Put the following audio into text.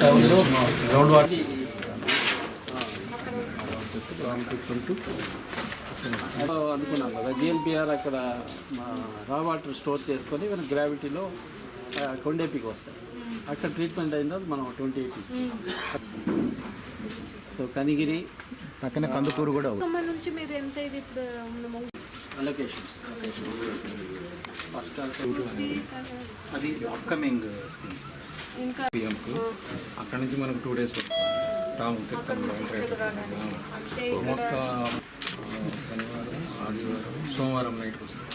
టౌన్లో ground water అనుకున్నాం కదా జిఎల్పిఆర్ అక్కడ మా రా వాటర్ స్టోర్ చేసుకొని మన గ్రావిటీలో కొండేపికి వస్తాయి అక్కడ ట్రీట్మెంట్ అయిన తర్వాత మనం ట్వంటీ ఎయిట్. సో కనిగిరి పక్కన కందుకూరు కూడా నుంచి మీరు ఎంత ఇది ఫస్ట్ అది అప్కమింగ్ స్కీమ్స్ ఇంకా పిఎంకు అక్కడ నుంచి మనకు టూ డేస్ రాము మొత్తం శనివారం ఆదివారం సోమవారం నైట్కి వస్తాం